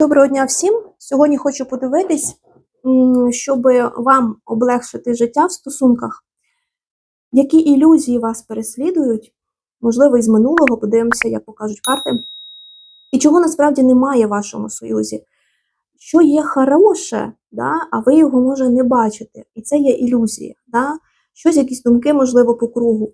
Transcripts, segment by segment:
Доброго дня всім! Сьогодні хочу подивитись, щоб вам облегшити життя в стосунках, які ілюзії вас переслідують, можливо, із минулого, подивимося, як покажуть карти, і чого насправді немає в вашому союзі. Що є хороше, да, а ви його може не бачите. І це є ілюзія. Да? Щось, якісь думки, можливо, по кругу.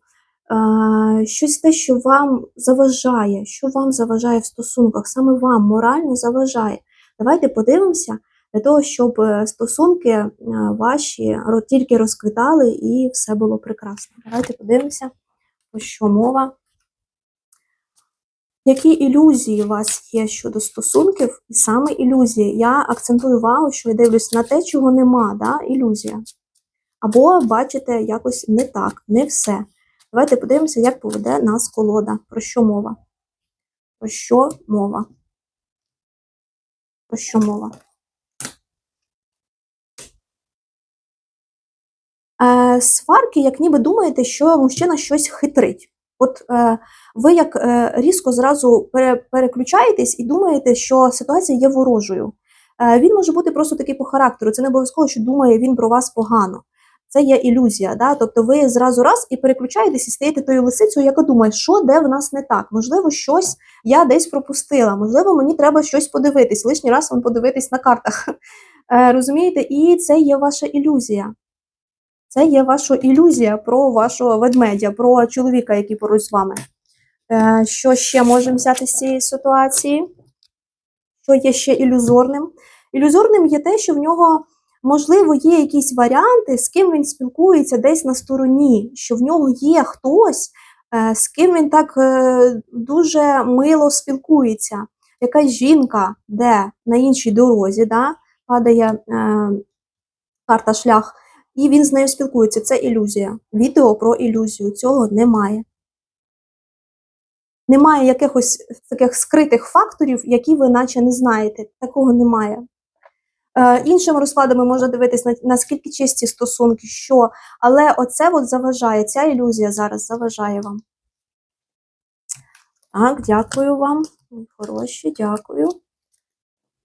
Щось те, що вам заважає, що вам заважає в стосунках, саме вам морально заважає. Давайте подивимося для того, щоб е, стосунки е, ваші тільки розквітали і все було прекрасно. Давайте подивимося, про що мова. Які ілюзії у вас є щодо стосунків, і саме ілюзії. Я акцентую увагу, що я дивлюсь на те, чого нема, да? ілюзія. Або бачите якось не так, не все. Давайте подивимося, як поведе нас колода. Про що мова? Про що мова? Про що мова? Е, Сварки, як ніби думаєте, що мужчина щось хитрить. От е, ви як е, різко зразу пере, переключаєтесь і думаєте, що ситуація є ворожою. Е, Він може бути просто такий по характеру. Це не обов'язково, що думає він про вас погано це є ілюзія. Да? Тобто ви зразу раз і переключаєтесь і стаєте тою лисицею, яка думає, що де в нас не так. Можливо, щось я десь пропустила, можливо, мені треба щось подивитись, лишній раз вам подивитись на картах. Е, розумієте? І це є ваша ілюзія. Це є ваша ілюзія про вашого ведмедя, про чоловіка, який поруч з вами. Е, що ще можемо взяти з цієї ситуації? Що є ще ілюзорним? Ілюзорним є те, що в нього Можливо, є якісь варіанти, з ким він спілкується десь на стороні, що в нього є хтось, е, з ким він так е, дуже мило спілкується. Якась жінка, де на іншій дорозі, да, падає е, карта шлях, і він з нею спілкується. Це ілюзія. Відео про ілюзію. Цього немає. Немає якихось таких скритих факторів, які ви наче не знаєте. Такого немає. Е, іншими розкладами можна дивитися, наскільки чисті стосунки, що, але оце от заважає, ця ілюзія зараз заважає вам. Так, дякую вам. Хороші, дякую.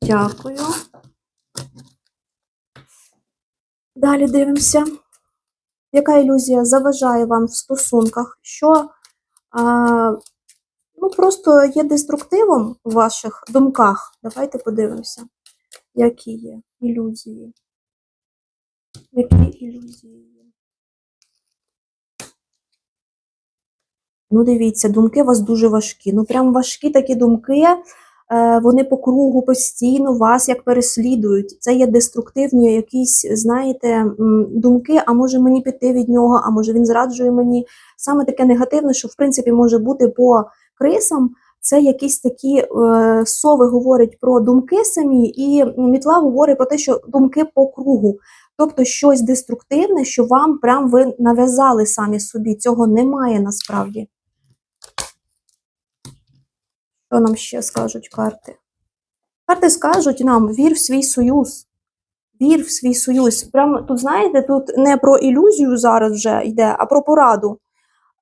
Дякую. Далі дивимося. Яка ілюзія заважає вам в стосунках? Що а, ну, просто є деструктивом в ваших думках? Давайте подивимося які є ілюзії. Які ілюзії є? Ну, дивіться, думки у вас дуже важкі. Ну, прям важкі такі думки, е, вони по кругу постійно вас як переслідують. Це є деструктивні якісь, знаєте, думки, а може мені піти від нього, а може він зраджує мені. Саме таке негативне, що в принципі може бути по крисам це якісь такі е, сови говорять про думки самі, і мітла говорить про те, що думки по кругу. Тобто щось деструктивне, що вам прям ви нав'язали самі собі. Цього немає насправді. Що нам ще скажуть карти? Карти скажуть нам: вір в свій союз. Вір в свій союз. Прямо тут, знаєте, тут не про ілюзію зараз вже йде, а про пораду.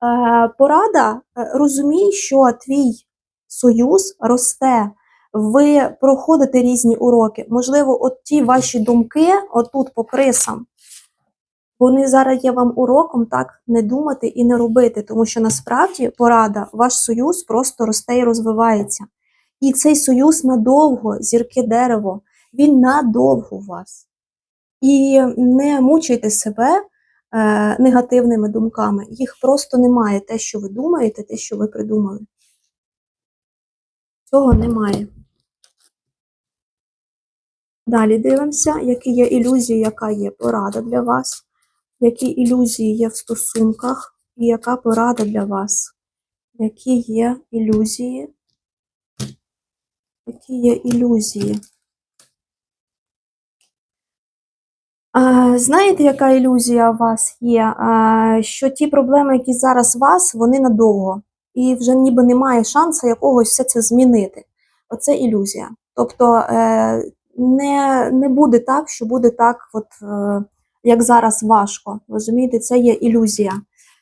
Е, Порада е, розумій, що твій союз росте, ви проходите різні уроки. Можливо, от ті ваші думки, отут по крисам, вони зараз є вам уроком так не думати і не робити, тому що насправді порада, ваш союз просто росте і розвивається. І цей союз надовго, зірки дерево, він надовго у вас. І не мучайте себе е, негативними думками. Їх просто немає. Те, що ви думаєте, те, що ви придумали. Цього немає. Далі дивимося, які є ілюзії, яка є порада для вас, які ілюзії є в стосунках, і яка порада для вас, які є ілюзії, які є ілюзії. Знаєте, яка ілюзія у вас є? Що ті проблеми, які зараз у вас, вони надовго і вже ніби немає шансу якогось все це змінити. Оце ілюзія. Тобто е, не не буде так, що буде так, от, е, як зараз важко. Розумієте, це є ілюзія.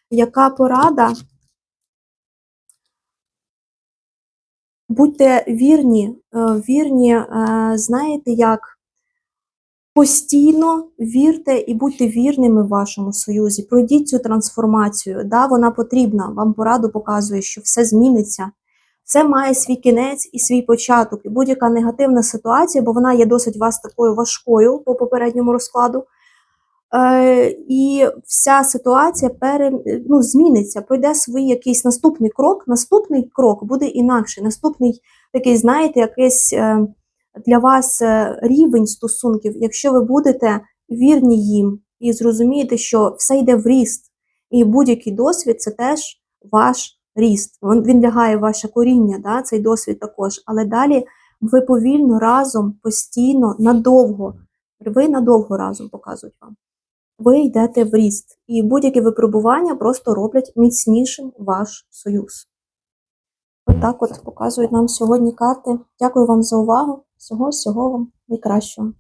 Яка порада? Будьте вірні, е, вірні, знаєте як? Постійно вірте і будьте вірними в вашому союзі. Пройдіть цю трансформацію. Да, вона потрібна. Вам пораду показує, що все зміниться. Все має свій кінець і свій початок. І будь-яка негативна ситуація, бо вона є досить вас такою важкою по попередньому розкладу. Е, і вся ситуація пере, ну, зміниться, пройде свій якийсь наступний крок. Наступний крок буде інакший. Наступний такий, знаєте, якийсь е, для вас е, рівень стосунків, якщо ви будете вірні їм і зрозумієте, що все йде в ріст, і будь-який досвід це теж ваш ріст. Він, лягає в ваше коріння, да, цей досвід також. Але далі ви повільно разом, постійно, надовго. Ви надовго разом показують вам. Ви йдете в ріст, і будь-які випробування просто роблять міцнішим ваш союз. Отак от показують нам сьогодні карти. Дякую вам за увагу. Всього всього вам найкращого.